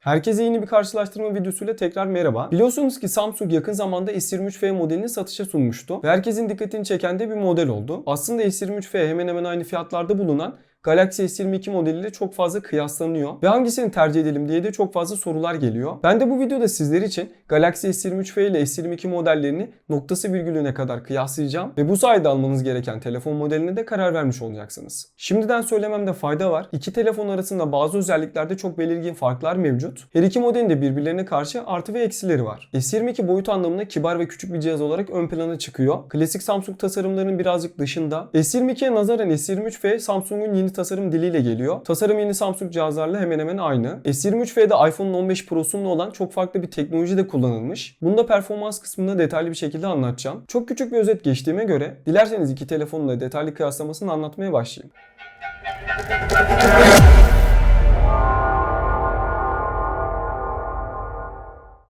Herkese yeni bir karşılaştırma videosuyla tekrar merhaba. Biliyorsunuz ki Samsung yakın zamanda S23F modelini satışa sunmuştu ve herkesin dikkatini çeken de bir model oldu. Aslında S23F hemen hemen aynı fiyatlarda bulunan Galaxy S22 modeliyle çok fazla kıyaslanıyor ve hangisini tercih edelim diye de çok fazla sorular geliyor. Ben de bu videoda sizler için Galaxy S23F ile S22 modellerini noktası virgülüne kadar kıyaslayacağım ve bu sayede almanız gereken telefon modeline de karar vermiş olacaksınız. Şimdiden söylememde fayda var. İki telefon arasında bazı özelliklerde çok belirgin farklar mevcut. Her iki modelin de birbirlerine karşı artı ve eksileri var. S22 boyut anlamında kibar ve küçük bir cihaz olarak ön plana çıkıyor. Klasik Samsung tasarımlarının birazcık dışında. S22'ye nazaran S23F Samsung'un yeni tasarım diliyle geliyor. Tasarım yeni Samsung cihazlarla hemen hemen aynı. S23F'de iPhone'un 15 Pro'sunun olan çok farklı bir teknoloji de kullanılmış. Bunu da performans kısmında detaylı bir şekilde anlatacağım. Çok küçük bir özet geçtiğime göre dilerseniz iki telefonun da detaylı kıyaslamasını anlatmaya başlayayım.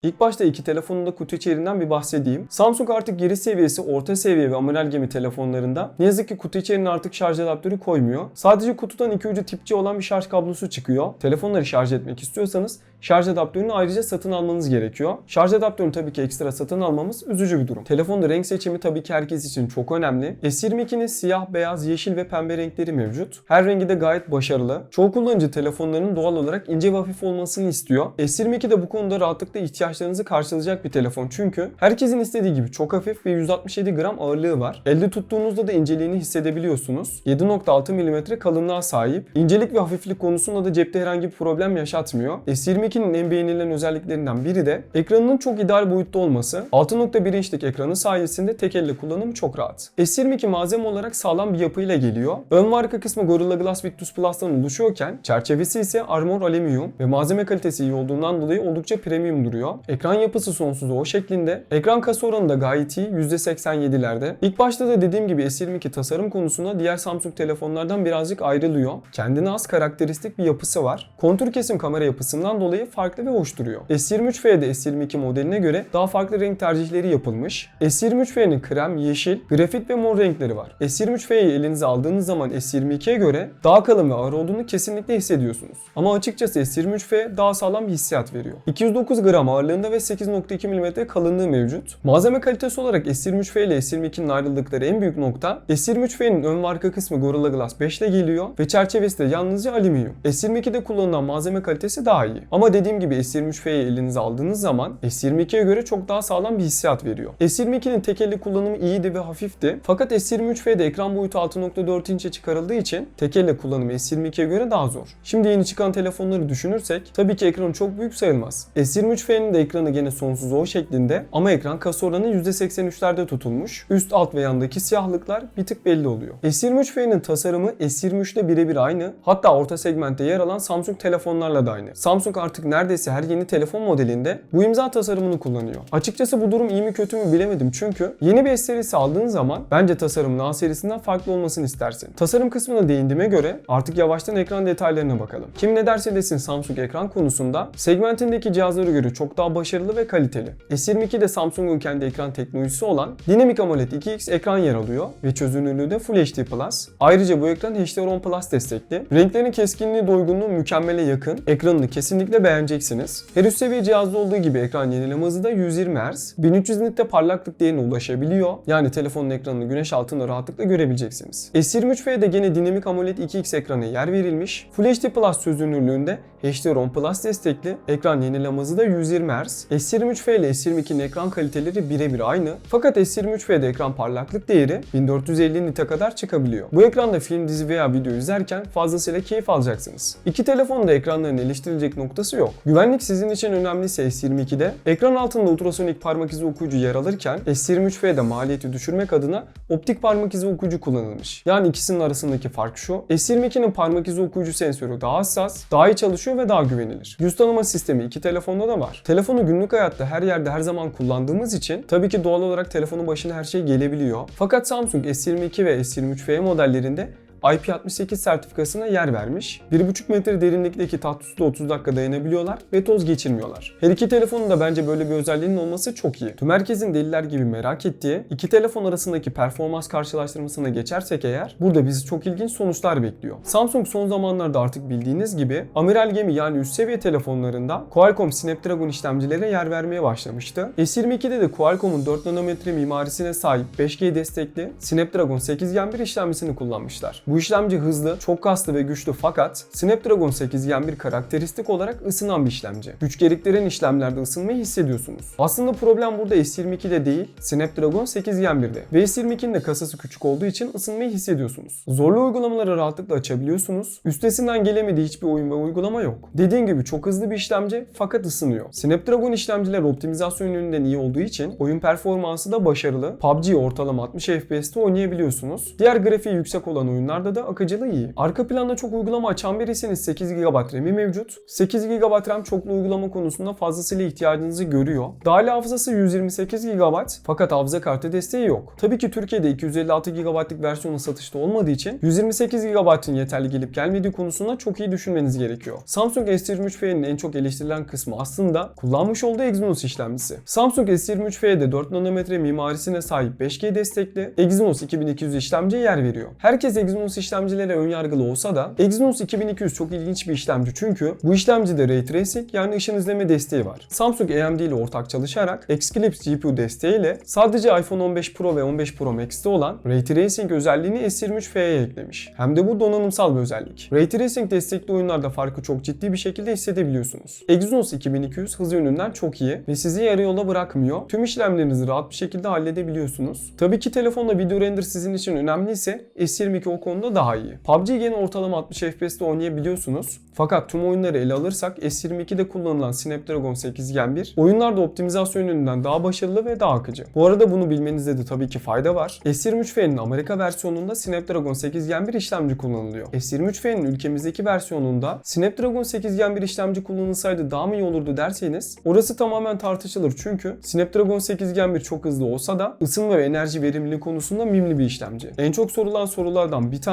İlk başta iki telefonun da kutu içeriğinden bir bahsedeyim. Samsung artık geri seviyesi, orta seviye ve amiral gemi telefonlarında ne yazık ki kutu içeriğine artık şarj adaptörü koymuyor. Sadece kutudan iki ucu tip olan bir şarj kablosu çıkıyor. Telefonları şarj etmek istiyorsanız şarj adaptörünü ayrıca satın almanız gerekiyor. Şarj adaptörünü tabii ki ekstra satın almamız üzücü bir durum. Telefonda renk seçimi tabii ki herkes için çok önemli. S22'nin siyah, beyaz, yeşil ve pembe renkleri mevcut. Her rengi de gayet başarılı. Çoğu kullanıcı telefonlarının doğal olarak ince ve hafif olmasını istiyor. S22 de bu konuda rahatlıkla ihtiyaçlarınızı karşılayacak bir telefon çünkü herkesin istediği gibi çok hafif ve 167 gram ağırlığı var. Elde tuttuğunuzda da inceliğini hissedebiliyorsunuz. 7.6 mm kalınlığa sahip. İncelik ve hafiflik konusunda da cepte herhangi bir problem yaşatmıyor. S22'nin en beğenilen özelliklerinden biri de ekranının çok ideal boyutta olması. 6.1 inçlik ekranı sayesinde tek elle kullanımı çok rahat. S22 malzeme olarak sağlam bir yapıyla geliyor. Ön ve arka kısmı Gorilla Glass Victus Plus'tan oluşuyorken çerçevesi ise Armor Aluminium ve malzeme kalitesi iyi olduğundan dolayı oldukça premium duruyor. Ekran yapısı sonsuz o şeklinde. Ekran kasa oranı da gayet iyi %87'lerde. İlk başta da dediğim gibi S22 tasarım konusunda diğer Samsung telefonlardan birazcık ayrılıyor. Kendine az karakteristik bir yapısı var. Kontur kesim kamera yapısından dolayı farklı ve hoş duruyor. S23F'de S22 modeline göre daha farklı renk tercihleri yapılmış. S23F'nin krem, yeşil, grafit ve mor renkleri var. S23F'yi elinize aldığınız zaman S22'ye göre daha kalın ve ağır olduğunu kesinlikle hissediyorsunuz. Ama açıkçası S23F daha sağlam bir hissiyat veriyor. 209 gram ağırlığında ve 8.2 mm kalınlığı mevcut. Malzeme kalitesi olarak S23F ile S22'nin ayrıldıkları en büyük nokta S23F'nin ön ve arka kısmı Gorilla Glass 5 ile geliyor ve çerçevesi de yalnızca alüminyum. S22'de kullanılan malzeme kalitesi daha iyi. Ama dediğim gibi S23F'yi elinize aldığınız zaman S22'ye göre çok daha sağlam bir hissiyat veriyor. S22'nin tek elle kullanımı iyiydi ve hafifti. Fakat S23F'de ekran boyutu 6.4 inçe çıkarıldığı için tek elle kullanımı S22'ye göre daha zor. Şimdi yeni çıkan telefonları düşünürsek tabii ki ekranı çok büyük sayılmaz. S23F'nin de ekranı gene sonsuz O şeklinde ama ekran kasa oranı %83'lerde tutulmuş. Üst alt ve yandaki siyahlıklar bir tık belli oluyor. S23F'nin tasarımı S23'te birebir aynı. Hatta orta segmentte yer alan Samsung telefonlarla da aynı. Samsung artık neredeyse her yeni telefon modelinde bu imza tasarımını kullanıyor. Açıkçası bu durum iyi mi kötü mü bilemedim çünkü yeni bir S serisi aldığın zaman bence tasarımın A serisinden farklı olmasını istersin. Tasarım kısmına değindiğime göre artık yavaştan ekran detaylarına bakalım. Kim ne derse desin Samsung ekran konusunda segmentindeki cihazlara göre çok daha başarılı ve kaliteli. S22'de Samsung'un kendi ekran teknolojisi olan Dynamic AMOLED 2X ekran yer alıyor ve çözünürlüğü de Full HD Plus. Ayrıca bu ekran HDR10 Plus destekli. Renklerin keskinliği doygunluğu mükemmele yakın. Ekranını kesinlikle beğeneceksiniz. Her üst seviye cihazda olduğu gibi ekran yenileme hızı da 120 Hz. 1300 nit'te parlaklık değerine ulaşabiliyor. Yani telefonun ekranını güneş altında rahatlıkla görebileceksiniz. S23F'de gene Dynamic AMOLED 2X ekranı yer verilmiş. Full HD Plus çözünürlüğünde HDR10 Plus destekli. Ekran yenileme hızı da 120 Hz. S23F ile S22'nin ekran kaliteleri birebir aynı. Fakat S23F'de ekran parlaklık değeri 1450 nite kadar çıkabiliyor. Bu ekranda film, dizi veya video izlerken fazlasıyla keyif alacaksınız. İki telefonun da ekranların eleştirilecek noktası yok. Güvenlik sizin için önemliyse S22'de ekran altında ultrasonik parmak izi okuyucu yer alırken S23F'de maliyeti düşürmek adına optik parmak izi okuyucu kullanılmış. Yani ikisinin arasındaki fark şu. S22'nin parmak izi okuyucu sensörü daha hassas, daha iyi çalışıyor ve daha güvenilir. Yüz tanıma sistemi iki telefonda da var. Telefonu günlük hayatta her yerde her zaman kullandığımız için tabii ki doğal olarak telefonun başına her şey gelebiliyor. Fakat Samsung S22 ve S23F modellerinde IP68 sertifikasına yer vermiş. 1,5 metre derinlikteki taht suda 30 dakika dayanabiliyorlar ve toz geçirmiyorlar. Her iki telefonun da bence böyle bir özelliğinin olması çok iyi. Tüm herkesin deliler gibi merak ettiği iki telefon arasındaki performans karşılaştırmasına geçersek eğer burada bizi çok ilginç sonuçlar bekliyor. Samsung son zamanlarda artık bildiğiniz gibi amiral gemi yani üst seviye telefonlarında Qualcomm Snapdragon işlemcilere yer vermeye başlamıştı. S22'de de Qualcomm'un 4 nanometre mimarisine sahip 5G destekli Snapdragon 8 Gen 1 işlemcisini kullanmışlar. Bu işlemci hızlı, çok kaslı ve güçlü fakat Snapdragon 8 Gen 1 karakteristik olarak ısınan bir işlemci. Güç gerektiren işlemlerde ısınmayı hissediyorsunuz. Aslında problem burada S22'de değil, Snapdragon 8 Gen 1'de. Ve S22'nin de kasası küçük olduğu için ısınmayı hissediyorsunuz. Zorlu uygulamaları rahatlıkla açabiliyorsunuz. Üstesinden gelemediği hiçbir oyun ve uygulama yok. Dediğim gibi çok hızlı bir işlemci fakat ısınıyor. Snapdragon işlemciler optimizasyon yönünden iyi olduğu için oyun performansı da başarılı. PUBG'yi ortalama 60 FPS'te oynayabiliyorsunuz. Diğer grafiği yüksek olan oyunlarda da akıcılığı iyi. Arka planda çok uygulama açan biriyseniz 8 GB RAM'i mevcut. 8 GB RAM çoklu uygulama konusunda fazlasıyla ihtiyacınızı görüyor. Dahili hafızası 128 GB fakat hafıza kartı desteği yok. Tabii ki Türkiye'de 256 GB'lık versiyonu satışta olmadığı için 128 GB'ın yeterli gelip gelmediği konusunda çok iyi düşünmeniz gerekiyor. Samsung S23F'nin en çok eleştirilen kısmı aslında kullanmış olduğu Exynos işlemcisi. Samsung S23F'de 4 nanometre mimarisine sahip 5G destekli Exynos 2200 işlemciye yer veriyor. Herkes Exynos işlemcilere önyargılı olsa da Exynos 2200 çok ilginç bir işlemci çünkü bu işlemcide Ray Tracing yani ışın izleme desteği var. Samsung AMD ile ortak çalışarak Xclipse GPU desteğiyle sadece iPhone 15 Pro ve 15 Pro Max'te olan Ray Tracing özelliğini S23F'ye eklemiş. Hem de bu donanımsal bir özellik. Ray Tracing destekli oyunlarda farkı çok ciddi bir şekilde hissedebiliyorsunuz. Exynos 2200 hız yönünden çok iyi ve sizi yarı yola bırakmıyor. Tüm işlemlerinizi rahat bir şekilde halledebiliyorsunuz. Tabii ki telefonla video render sizin için önemliyse S22 o konuda daha iyi. PUBG gene ortalama 60 FPS'te oynayabiliyorsunuz. Fakat tüm oyunları ele alırsak S22'de kullanılan Snapdragon 8 Gen 1 oyunlarda optimizasyon yönünden daha başarılı ve daha akıcı. Bu arada bunu bilmenizde de tabii ki fayda var. S23F'nin Amerika versiyonunda Snapdragon 8 Gen 1 işlemci kullanılıyor. S23F'nin ülkemizdeki versiyonunda Snapdragon 8 Gen 1 işlemci kullanılsaydı daha mı iyi olurdu derseniz orası tamamen tartışılır çünkü Snapdragon 8 Gen 1 çok hızlı olsa da ısınma ve enerji verimliliği konusunda mimli bir işlemci. En çok sorulan sorulardan bir tanesi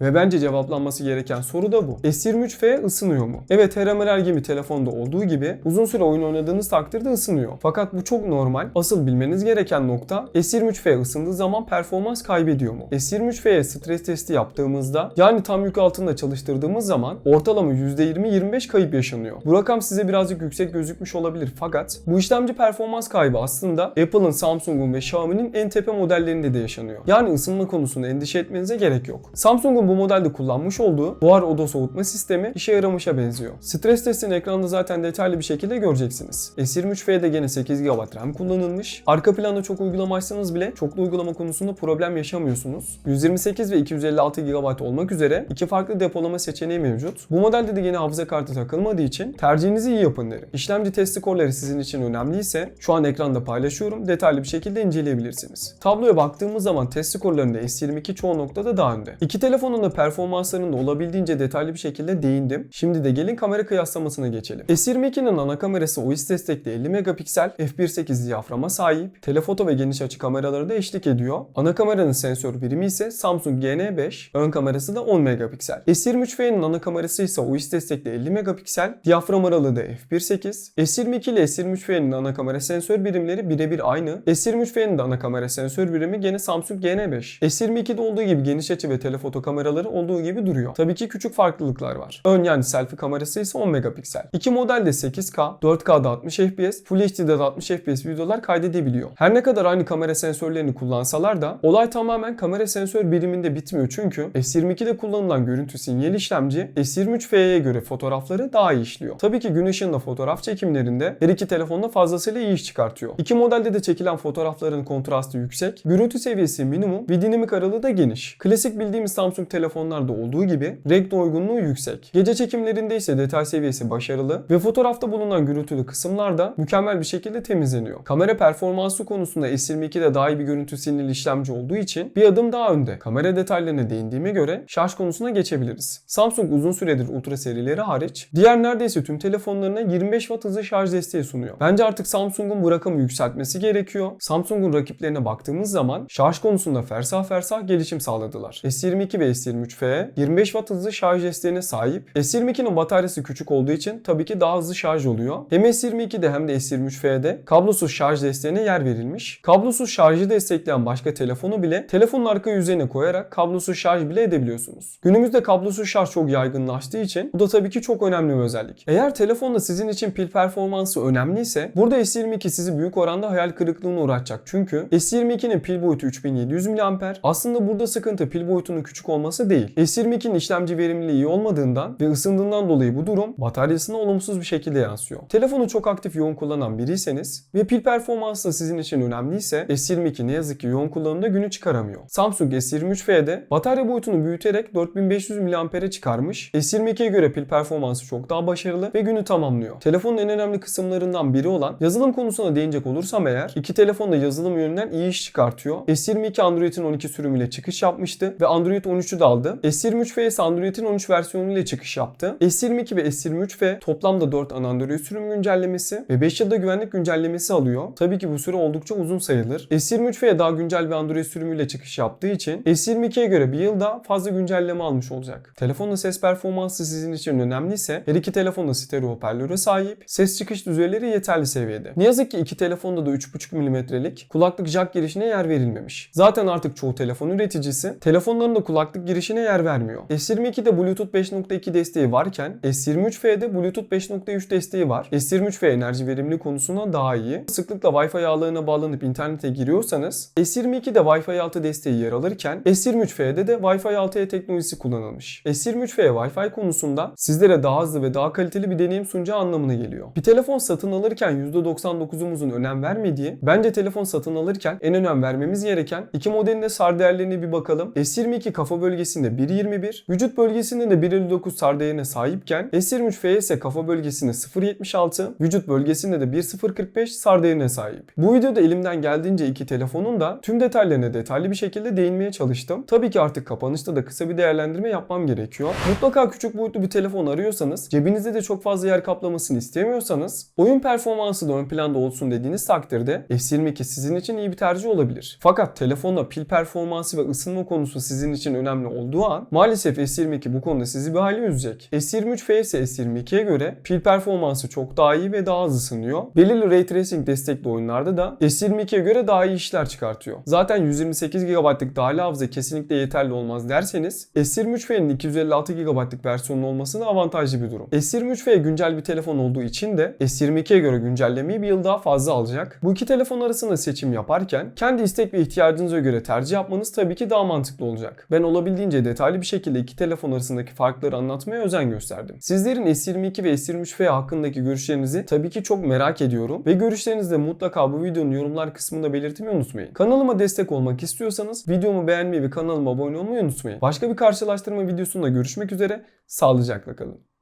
ve bence cevaplanması gereken soru da bu. S23F ısınıyor mu? Evet amiral gemi telefonda olduğu gibi uzun süre oyun oynadığınız takdirde ısınıyor. Fakat bu çok normal. Asıl bilmeniz gereken nokta S23F ısındığı zaman performans kaybediyor mu? S23F'ye stres testi yaptığımızda yani tam yük altında çalıştırdığımız zaman ortalama %20-25 kayıp yaşanıyor. Bu rakam size birazcık yüksek gözükmüş olabilir fakat bu işlemci performans kaybı aslında Apple'ın, Samsung'un ve Xiaomi'nin en tepe modellerinde de yaşanıyor. Yani ısınma konusunda endişe etmenize gerek yok. Samsung'un bu modelde kullanmış olduğu buhar oda soğutma sistemi işe yaramışa benziyor. Stres testini ekranda zaten detaylı bir şekilde göreceksiniz. S23F'de gene 8 GB RAM kullanılmış. Arka planda çok uygulama açsanız bile çoklu uygulama konusunda problem yaşamıyorsunuz. 128 ve 256 GB olmak üzere iki farklı depolama seçeneği mevcut. Bu modelde de yine hafıza kartı takılmadığı için tercihinizi iyi yapın derim. İşlemci test skorları sizin için önemliyse şu an ekranda paylaşıyorum. Detaylı bir şekilde inceleyebilirsiniz. Tabloya baktığımız zaman test skorlarında S22 çoğu noktada daha önde. İki telefonun da performanslarında olabildiğince detaylı bir şekilde değindim. Şimdi de gelin kamera kıyaslamasına geçelim. S22'nin ana kamerası OIS destekli 50 megapiksel f1.8 diyaframa sahip. Telefoto ve geniş açı kameraları da eşlik ediyor. Ana kameranın sensör birimi ise Samsung GN5, ön kamerası da 10 megapiksel. S23F'nin ana kamerası ise OIS destekli 50 megapiksel, diyafram aralığı da f1.8. S22 ile S23F'nin ana kamera sensör birimleri birebir aynı. S23F'nin de ana kamera sensör birimi gene Samsung GN5. S22'de olduğu gibi geniş açı ve telefoto kameraları olduğu gibi duruyor. Tabii ki küçük farklılıklar var. Ön yani selfie kamerası ise 10 megapiksel. İki model de 8K, 4K'da 60 FPS, Full HD'de de 60 FPS videolar kaydedebiliyor. Her ne kadar aynı kamera sensörlerini kullansalar da olay tamamen kamera sensör biriminde bitmiyor çünkü S22'de kullanılan görüntü sinyal işlemci S23F'ye göre fotoğrafları daha iyi işliyor. Tabii ki gün ışığında fotoğraf çekimlerinde her iki telefonda fazlasıyla iyi iş çıkartıyor. İki modelde de çekilen fotoğrafların kontrastı yüksek, görüntü seviyesi minimum ve dinamik aralığı da geniş. Klasik bildiğimiz Samsung telefonlarda olduğu gibi renk doygunluğu yüksek. Gece çekimlerinde ise detay seviyesi başarılı ve fotoğrafta bulunan gürültülü kısımlar da mükemmel bir şekilde temizleniyor. Kamera performansı konusunda S22'de daha iyi bir görüntü sinyal işlemci olduğu için bir adım daha önde. Kamera detaylarına değindiğime göre şarj konusuna geçebiliriz. Samsung uzun süredir ultra serileri hariç diğer neredeyse tüm telefonlarına 25 Watt hızlı şarj desteği sunuyor. Bence artık Samsung'un bu rakamı yükseltmesi gerekiyor. Samsung'un rakiplerine baktığımız zaman şarj konusunda fersah fersah gelişim sağladılar. S22 ve S23F 25 Watt hızlı şarj desteğine sahip. S22'nin bataryası küçük olduğu için tabii ki daha hızlı şarj oluyor. Hem S22'de hem de S23F'de kablosuz şarj desteğine yer verilmiş. Kablosuz şarjı destekleyen başka telefonu bile telefonun arka yüzeyine koyarak kablosuz şarj bile edebiliyorsunuz. Günümüzde kablosuz şarj çok yaygınlaştığı için bu da tabii ki çok önemli bir özellik. Eğer telefonda sizin için pil performansı önemliyse burada S22 sizi büyük oranda hayal kırıklığına uğratacak. Çünkü S22'nin pil boyutu 3700 mAh. Aslında burada sıkıntı pil boyutunun küçük olması değil. S22'nin işlemci verimliliği iyi olmadığından ve ısındığından dolayı bu durum bataryasına olumsuz bir şekilde yansıyor. Telefonu çok aktif yoğun kullanan biriyseniz ve pil performansı sizin için önemliyse S22 ne yazık ki yoğun kullanımda günü çıkaramıyor. Samsung S23F'de batarya boyutunu büyüterek 4500 mAh'e çıkarmış. S22'ye göre pil performansı çok daha başarılı ve günü tamamlıyor. Telefonun en önemli kısımlarından biri olan yazılım konusuna değinecek olursam eğer iki telefon da yazılım yönünden iyi iş çıkartıyor. S22 Android'in 12 sürümüyle çıkış yapmıştı ve Android 13'ü de aldı. S23F ise Android'in 13 versiyonuyla çıkış yaptı. S22 ve S23F toplamda 4 ana Android sürüm güncellemesi ve 5 yılda güvenlik güncellemesi alıyor. Tabii ki bu süre oldukça uzun sayılır. S23F'ye daha güncel bir Android sürümüyle çıkış yaptığı için S22'ye göre bir yıl daha fazla güncelleme almış olacak. Telefonun ses performansı sizin için önemliyse her iki telefon da stereo hoparlöre sahip. Ses çıkış düzeyleri yeterli seviyede. Ne yazık ki iki telefonda da 3.5 mm'lik kulaklık jack girişine yer verilmemiş. Zaten artık çoğu telefon üreticisi telefonların da kulaklık girişine yer vermiyor. S22'de Bluetooth 5.2 desteği varken S23F'de Bluetooth 5.3 desteği var. S23F enerji verimliliği konusunda daha iyi. Sıklıkla Wi-Fi ağlarına bağlanıp internete giriyorsanız S22'de Wi-Fi 6 desteği yer alırken S23F'de de Wi-Fi 6E teknolojisi kullanılmış. S23F Wi-Fi konusunda sizlere daha hızlı ve daha kaliteli bir deneyim sunacağı anlamına geliyor. Bir telefon satın alırken %99'umuzun önem vermediği, bence telefon satın alırken en önem vermemiz gereken iki modelin de SAR değerlerine bir bakalım. S22 kafa bölgesinde 1.21, vücut bölgesinde de 1.59 SAR değerine sahipken S23F ise kafa bölgesinde 0.76, vücut bölgesinde de 1.045 SAR değerine sahip. Bu videoda elimden geldiğince iki telefonun da tüm detaylarına detaylı bir şekilde değinmeye çalıştım. Tabii ki artık kapanışta da kısa bir değerlendirme yapmam gerekiyor. Mutlaka küçük boyutlu bir telefon arıyorsanız, cebinizde de çok fazla yer kaplamasını istemiyorsanız, oyun performansı da ön planda olsun dediğiniz takdirde S22 sizin için iyi bir tercih olabilir. Fakat telefonda pil performansı ve ısınma konusu sizin için önemli olduğu an maalesef S22 bu konuda sizi bir hayli üzecek. S23F ise S22'ye göre pil performansı çok daha iyi ve daha hızlı ısınıyor. Belirli Ray Tracing destekli oyunlarda da S22'ye göre daha iyi işler çıkartıyor. Zaten 128 GB'lık dahili hafıza kesinlikle yeterli olmaz derseniz S23F'nin 256 GB'lık versiyonu olması da avantajlı bir durum. S23F güncel bir telefon olduğu için de S22'ye göre güncellemeyi bir yıl daha fazla alacak. Bu iki telefon arasında seçim yaparken kendi istek ve ihtiyacınıza göre tercih yapmanız tabii ki daha mantıklı olacak. Ben olabildiğince detaylı bir şekilde iki telefon arasındaki farkları anlatmaya özen gösterdim. Sizlerin S22 ve S23F hakkındaki görüşlerinizi tabii ki çok merak ediyorum ve görüşlerinizi de mutlaka bu videonun yorumlar kısmında belirtmeyi unutmayın. Kanalıma destek olmak istiyorsanız videomu beğenmeyi ve kanalıma abone olmayı unutmayın. Başka bir karşılaştırma videosunda görüşmek üzere. Sağlıcakla kalın.